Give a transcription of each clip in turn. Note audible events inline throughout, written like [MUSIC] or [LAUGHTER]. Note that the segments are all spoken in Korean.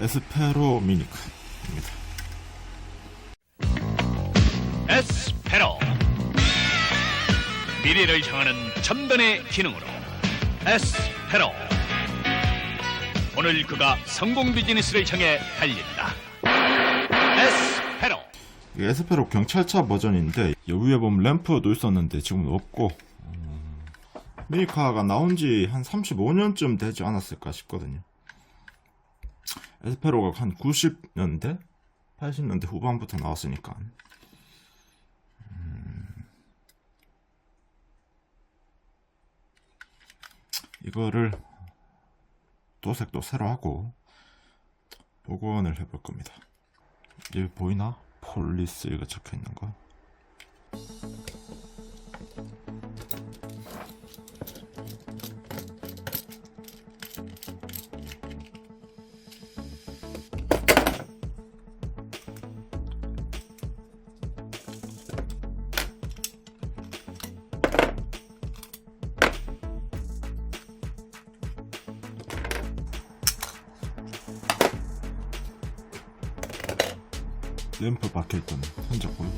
에스페로 미니크입니다. 에스페로 미래를 향하는 첨단의 기능으로 에스페로 오늘 그가 성공 비즈니스를 향해 달린다 에스페로 에스페로 경찰차 버전인데 여기에 보면 램프도 있었는데 지금은 없고 음, 미니카가 나온 지 한 35년쯤 되지 않았을까 싶거든요. 에스페로가 한 90년대? 80년대 후반부터 나왔으니까 음, 이거를 도색도 새로 하고 복원을 해볼 겁니다. 여기 보이나? 폴리스 이거 적혀 있는 거. 램프 박혀있던 흔적 보이고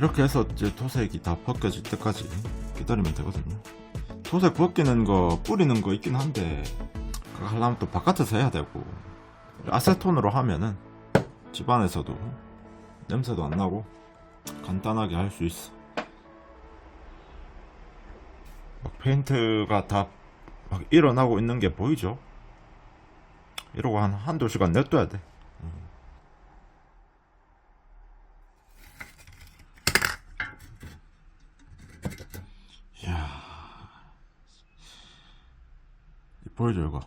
이렇게 해서 이제 토색이 다 벗겨질 때까지 기다리면 되거든요. 토색 벗기는 거 뿌리는 거 있긴 한데 그거 하려면 또 바깥에서 해야 되고 아세톤으로 하면은 집안에서도 냄새도 안 나고 간단하게 할 수 있어. 막 페인트가 다 막 일어나고 있는 게 보이죠? 이러고 한 한두 시간 냅둬야 돼. 보여줘, 이거.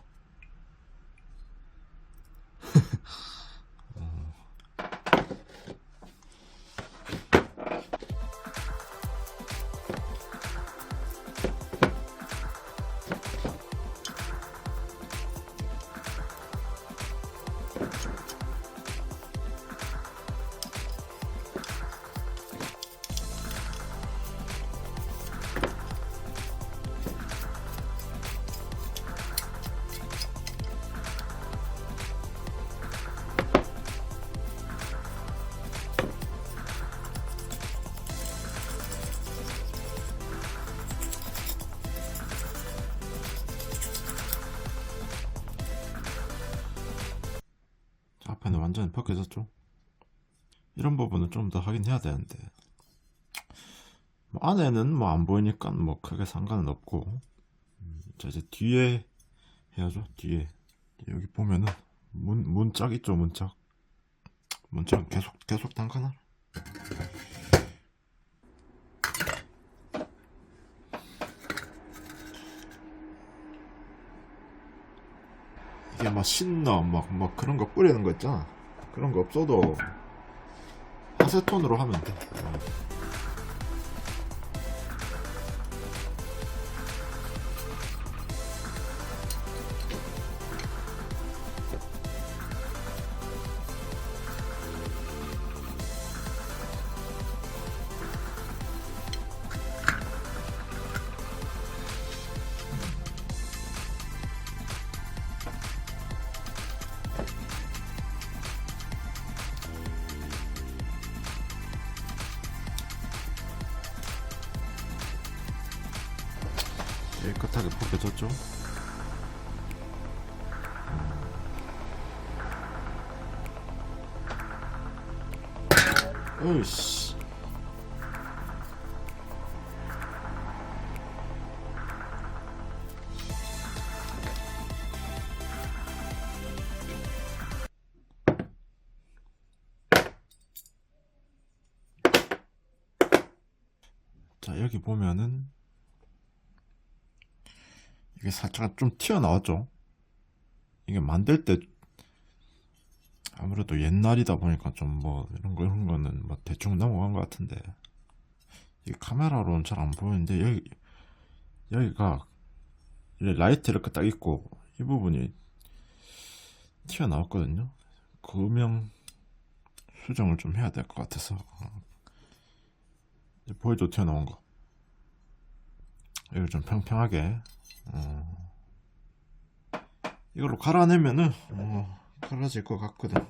벗겨졌죠? 이런 부분은 좀 더 하긴 해야 되는데. 뭐 안에는 뭐 안 보이니까 뭐 크게 상관은 없고. 음, 자 이제 뒤에 해야죠 뒤에. 여기 보면은 문 문짝 있죠 문짝? 문짝 계속 계속 담가놔 이게 막 신나 막, 막 그런 거 뿌리는 거 있잖아 그런 거 없어도 아세톤으로 하면 돼. 깨 벗겨졌죠? 어이씨 자 여기 보면은 이게 살짝 좀 튀어나왔죠. 이게 만들 때 아무래도 옛날이다 보니까 좀 뭐 이런 거 이런 거는 뭐 대충 넘어간 것 같은데. 이 카메라로는 잘 안 보이는데 여기 여기가 이 라이트 이렇게 딱 있고 이 부분이 튀어나왔거든요. 금형 수정을 좀 해야 될 것 같아서. 보여줘 튀어나온 거. 이걸 좀 평평하게 어, 이걸로 갈아내면은 어, 갈아질 것 같거든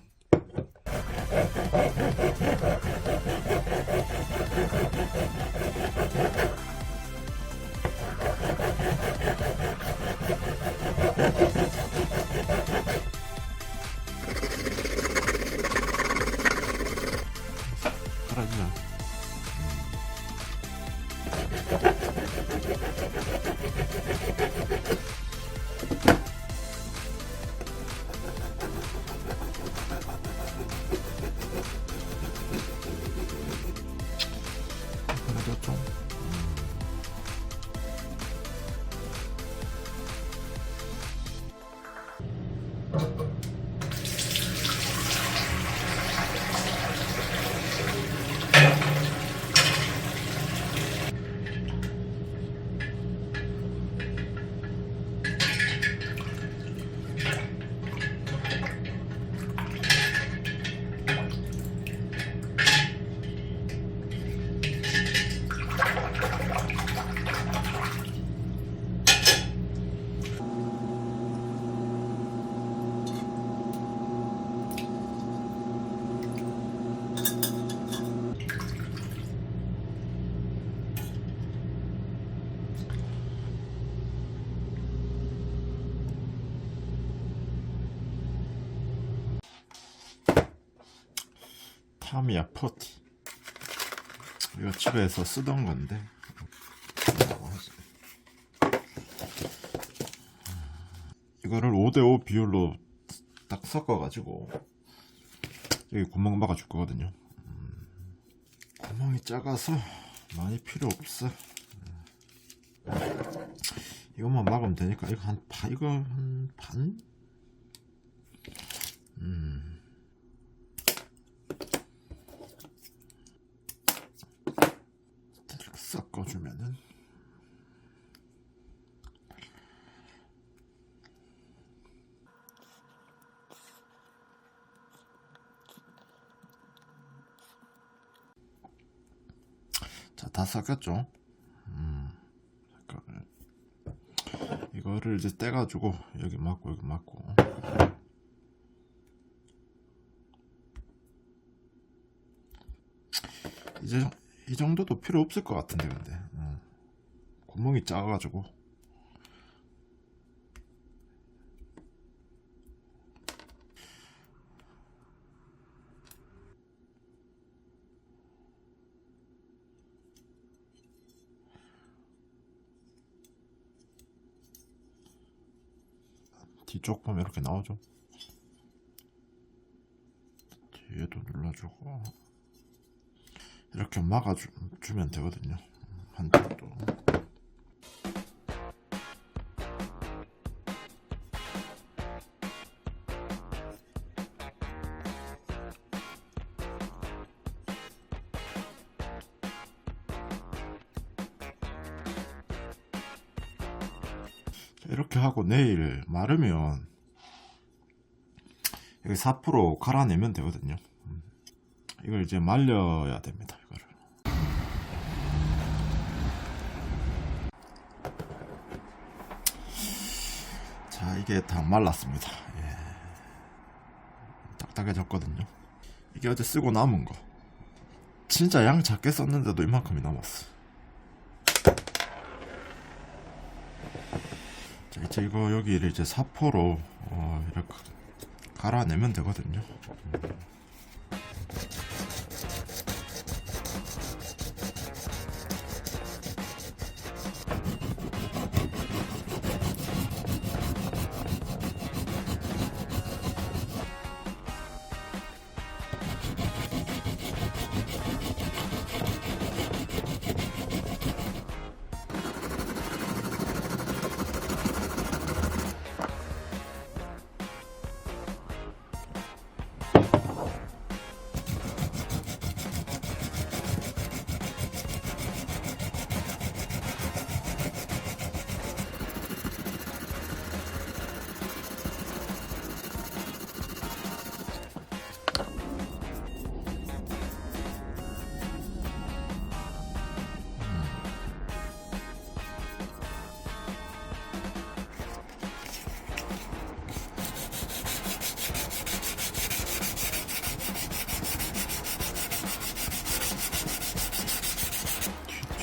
타미야 포티 이거 집에서 쓰던 건데 이거를 5대5 비율로 딱 섞어가지고 여기 구멍 막아줄 거거든요 음, 구멍이 작아서 많이 필요 없어 음. 이것만 막으면 되니까 이거 한 반, 이거 한 반? 이렇게 섞어주면은 자, 다 섞였죠? 음. 이거를 이제 떼가지고 여기 맞고 여기 맞고 이제 이 정도도 필요 없을 것 같은데 근데 어. 구멍이 작아가지고 뒤쪽 보면 이렇게 나오죠 뒤에도 눌러주고 이렇게 막아주면 되거든요. 한쪽도. 하고 내일 마르면 여기 4% 갈아내면 되거든요. 이걸 이제 말려야 됩니다. 이거를. 자, 이게 다 말랐습니다. 예. 딱딱해졌거든요. 이게 어제 쓰고 남은 거. 진짜 양 작게 썼는데도 이만큼이 남았어. 이제 이거 여기를 이제 사포로 어, 이렇게 갈아내면 되거든요.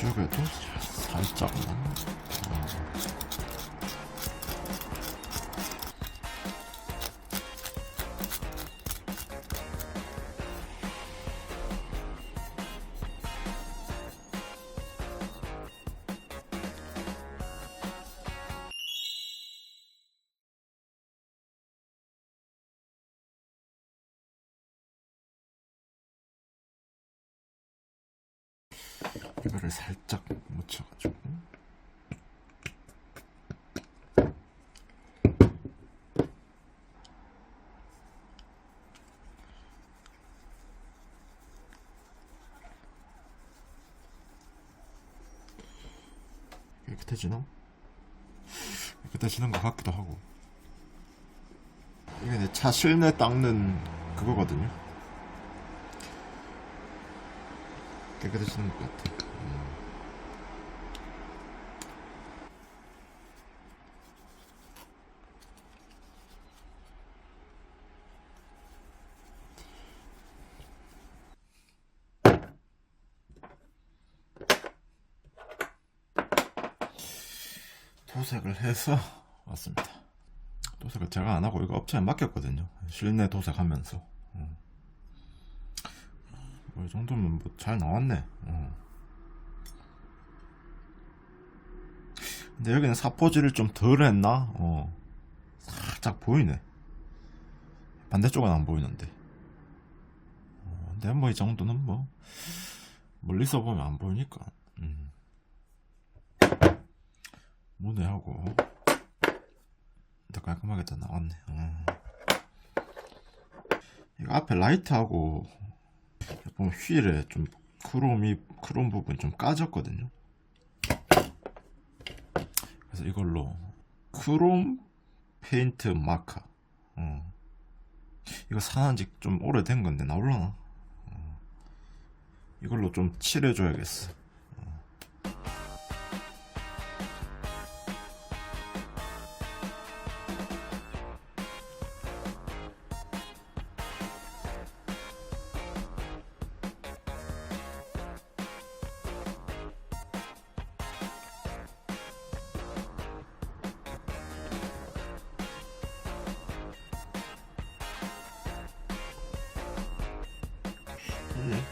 뒤쪽에도 살짝만. 지나? 깨끗해지는 것 같기도 하고. 이게 내 차 실내 닦는 그거거든요. 깨끗해지는 것 같아 도색을 해서 [LAUGHS] 왔습니다. 도색을 제가 안 하고 이거 업체에 맡겼거든요. 실내 도색하면서. 어. 뭐이 정도면 뭐 잘 나왔네. 어. 근데 여기는 사포질을 좀 덜 했나? 어. 살짝 보이네. 반대쪽은 안 보이는데. 어, 근데 뭐 이 정도는 뭐 멀리서 보면 안 보이니까. 음. 문의하고 더 깔끔하게 다 나왔네. 어. 이거 앞에 라이트하고 휠에 좀 크롬이 크롬 부분 좀 까졌거든요. 그래서 이걸로 크롬 페인트 마카. 어. 이거 산한지 좀 오래된 건데 나올라나? 어. 이걸로 좀 칠해줘야겠어. 음.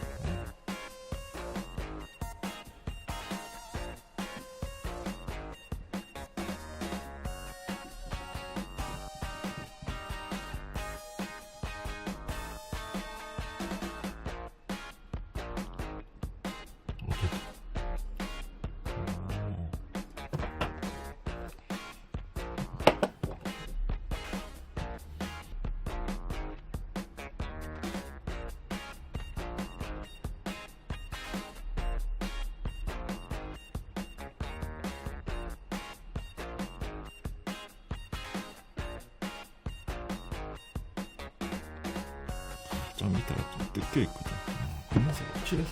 좀 이따가 좀 뜯겨 있거든. 어, 검은색 칠해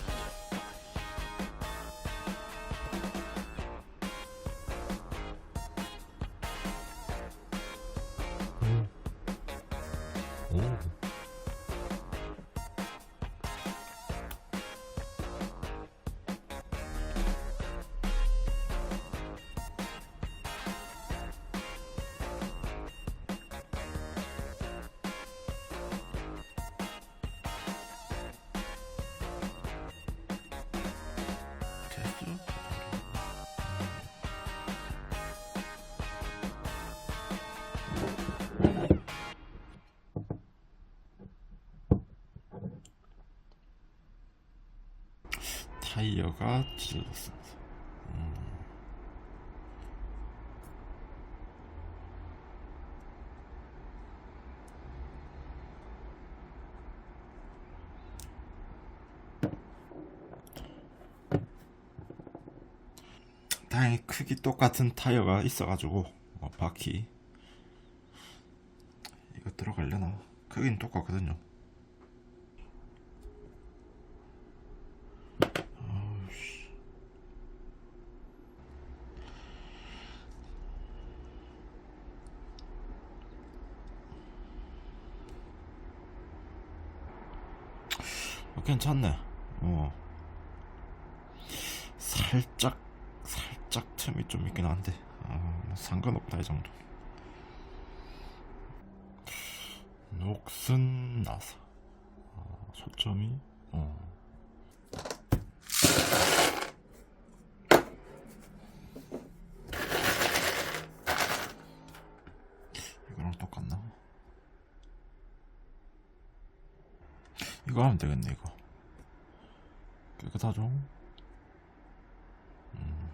타이어가 찢어졌습니다. 음. 다행히 크기 똑같은 타이어가 있어가지고 어, 바퀴 이거 들어가려나? 크기는 똑같거든요. 아우씨. 어, 괜찮네. 어. 살짝 살짝 틈이 좀 있긴 한데 어, 뭐 상관없다 이 정도. 녹슨 나사 어, 초점이 어. 이거랑 똑같나? 이거 하면 되겠네 이거 깨끗하죠? 음.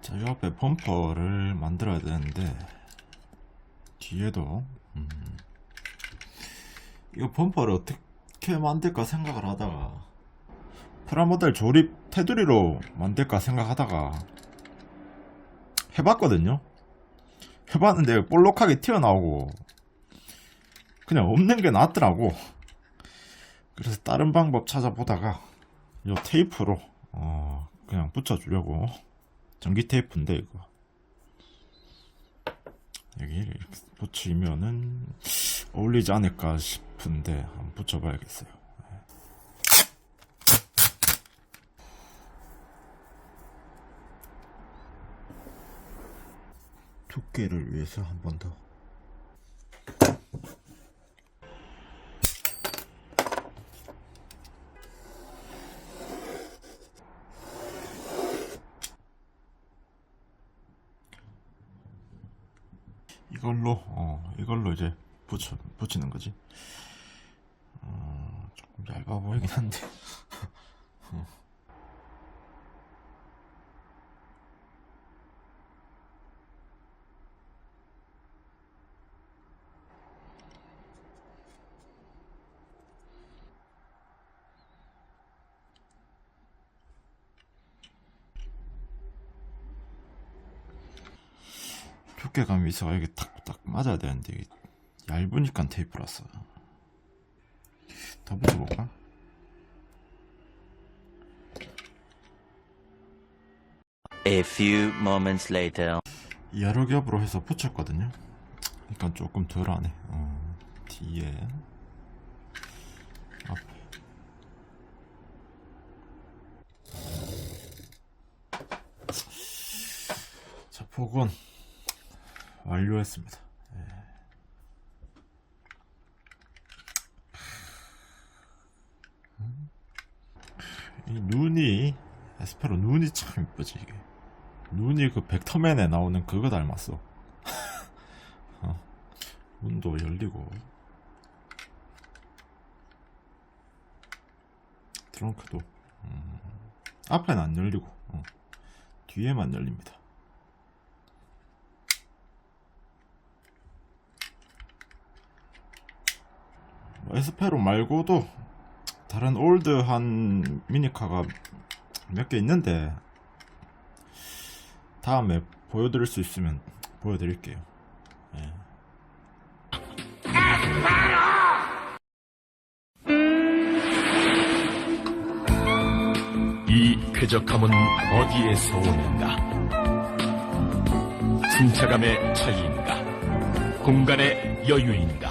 자, 이 앞에 범퍼를 만들어야 되는데 뒤에도 음. 이거 범퍼를 어떻게 만들까 생각을 하다가 프라모델 조립 테두리로 만들까 생각하다가 해봤거든요. 해봤는데 볼록하게 튀어나오고 그냥 없는 게 낫더라고. 그래서 다른 방법 찾아보다가 요 테이프로 어, 그냥 붙여주려고 전기 테이프인데 이거 여기 이렇게 붙이면은 어울리지 않을까 싶은데 한번 붙여봐야겠어요. 두께를 위해서 한 번 더. 이걸로 어 이걸로 이제 붙여 붙이는 거지. 어, 조금 얇아 보이긴 한데. [LAUGHS] 두께감이 있어가 이게 탁딱 맞아야 되는데 이게 얇으니까 테이프라서 더 붙여볼까? A few moments later. 여러 겹으로 해서 붙였거든요. 그러니까 조금 덜하네. 어, 뒤에 앞에 자 복원 완료했습니다. 예. 음. 이 눈이 에스페로 눈이 참 이쁘지 이게. 눈이 그 벡터맨에 나오는 그거 닮았어. [LAUGHS] 어. 문도 열리고. 트렁크도. 음. 앞에는 안 열리고, 어. 뒤에만 열립니다. 에스페로 말고도 다른 올드한 미니카가 몇 개 있는데 다음에 보여드릴 수 있으면 보여드릴게요. 예. 이 쾌적함은 어디에서 오는가? 승차감의 차이인가? 공간의 여유인가?